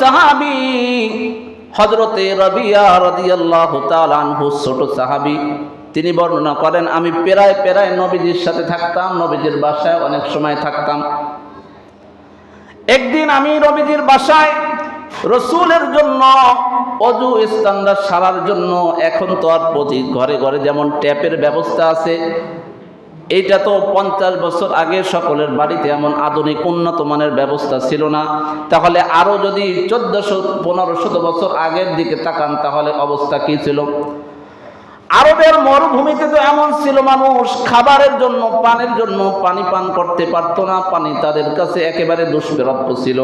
সাহাবি হজরতে ছোট সাহাবি। তিনি বর্ণনা করেন, আমি পেরায় পেরায় নবীজির সাথে থাকতাম, নবীজির বাসায় অনেক সময় থাকতাম। একদিন আমি রবিজির বাসায় রসুলের জন্য, অজু স্থানটা সারার জন্য, এখন তো আর প্রতি ঘরে ঘরে যেমন ট্যাপের ব্যবস্থা আছে এইটা তো পঞ্চাশ বছর আগে সকলের বাড়িতে এমন আধুনিক উন্নত মানের ব্যবস্থা ছিল না। তাহলে আরও যদি চোদ্দশো, পনেরোশত বছর আগের দিকে তাকান, তাহলে অবস্থা কী ছিল? আরবের মরুভূমিতে তো এমন ছিল মানুষ, খাবারের জন্য, পানের জন্য পানি পান করতে পারতো না, পানি তাদের কাছে একেবারে দুষ্প্রাপ্য ছিল।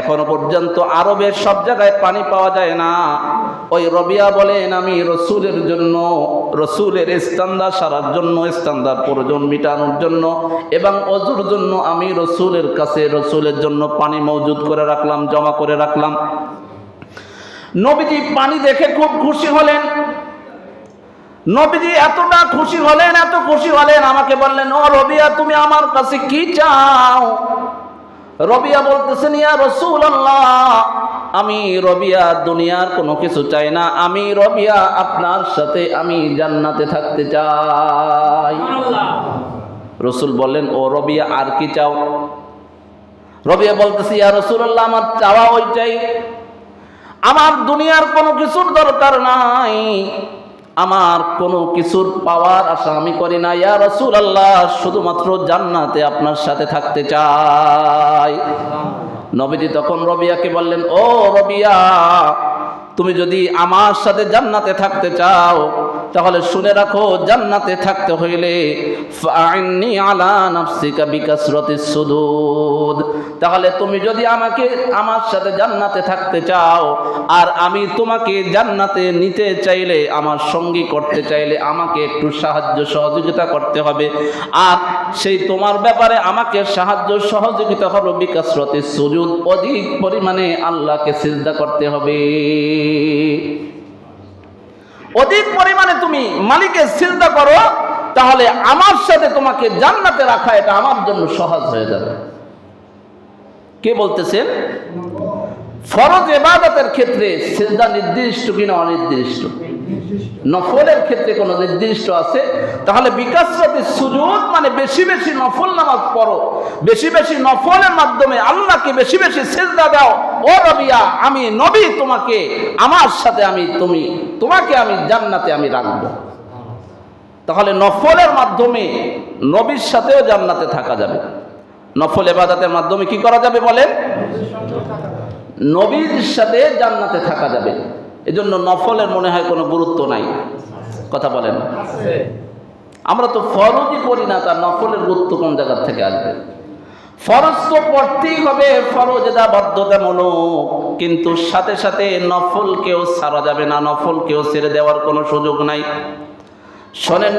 এখনও পর্যন্ত আরবের সব জায়গায় পানি পাওয়া যায় না। ওই রবিয়া বলেন, আমি রসুলের জন্য, রসুলের স্তান্দা সারার জন্য স্তান্দার প্রয়োজন মিটানোর জন্য এবং অজুর জন্য আমি রসুলের কাছে রসুলের জন্য পানি মজুদ করে রাখলাম, জমা করে রাখলাম। নবীজি পানি দেখে খুব খুশি হলেন। নবীজি এতটা খুশি হলেন, এত খুশি হলেন, আমাকে বললেন, ও রবিয়া, তুমি আমার কাছে কি চাও? রবিয়া বলতেছেন ইয়া রসুল আমি রবিয়া দুনিয়ার কোনো কিছু চাই না, আমি রবিয়া আপনার সাথে আমি জান্নাতে থাকতে চাই। রসুল বললেন, ও রবিয়া, আর কি চাও? রবিয়া বলতেছি, ইয়া রসুল্লাহ আমার চাওয়া ওইটাই। আমার দুনিয়ার কোনো কিছুর দরকার নাই। আমার কোনো কিছুর পাওয়ার আশা আমি করি না। ইয়া রসুল আল্লাহ শুধুমাত্র জান্নাতে আপনার সাথে থাকতে চাই। নবীজি তখন রবিয়াকে বললেন, ও রবিয়া তুমি যদি আমার সাথে জান্নাতে থাকতে চাও, তাহলে শুনে রাখো, জান্নাতে থাকতে হইলে তাহলে তুমি যদি আমাকে, আমার সাথে জান্নাতে থাকতে চাও, আর আমি তোমাকে জান্নাতে নিতে চাইলে, আমার সঙ্গী করতে চাইলে আমাকে একটু সাহায্য সহযোগিতা করতে হবে, আর সেই তোমার ব্যাপারে আমাকে সাহায্য সহযোগিতা হলো বিকাসরতি সুজুদ অধিক পরিমাণে আল্লাহকে সিজদা করতে হবে। অধিক পরিমাণে তুমি মালিকের চিন্তা করো, তাহলে আমার সাথে তোমাকে জান্নাতে রাখা, এটা আমার জন্য সহজ হয়ে যাবে। কে বলতেছেন? ফরজ এবাদতের ক্ষেত্রে সিজদা নির্দিষ্ট কিনা অনির্দিষ্ট? নফলের ক্ষেত্রে কোনো নির্দিষ্ট আছে? তাহলে বিকাশরতি সুযোগ মানে বেশি বেশি নফল নামাজ পড়ো। বেশি বেশি নফলের মাধ্যমে আল্লাহকে বেশি বেশি সেজদা দাও। ও রবিয়া আমি নবী তোমাকে, আমার সাথে আমি তুমি, তোমাকে আমি জান্নাতে আমি রাখব। তাহলে নফলের মাধ্যমে নবীর সাথেও জান্নাতে থাকা যাবে। নফল এবাদাতের মাধ্যমে কি করা যাবে বলেন? নবীর সাথে জান্নাতে থাকা যাবে। এজন্য নফলের মনে হয় কোনো গুরুত্ব নাই। কথা বলেন। আমরা তো ফরজই পড়ি না তার নফলের গুরুত্ব কোন জায়গার থেকে আসবে? ফরজ তো পড়তেই হবে, ফরজ এটা বাধ্যতামূলক। কিন্তু সাথে সাথে নফলকেও ছাড়া যাবে না নফলকেও ছেড়ে দেওয়ার কোনো সুযোগ নাই। শোনেন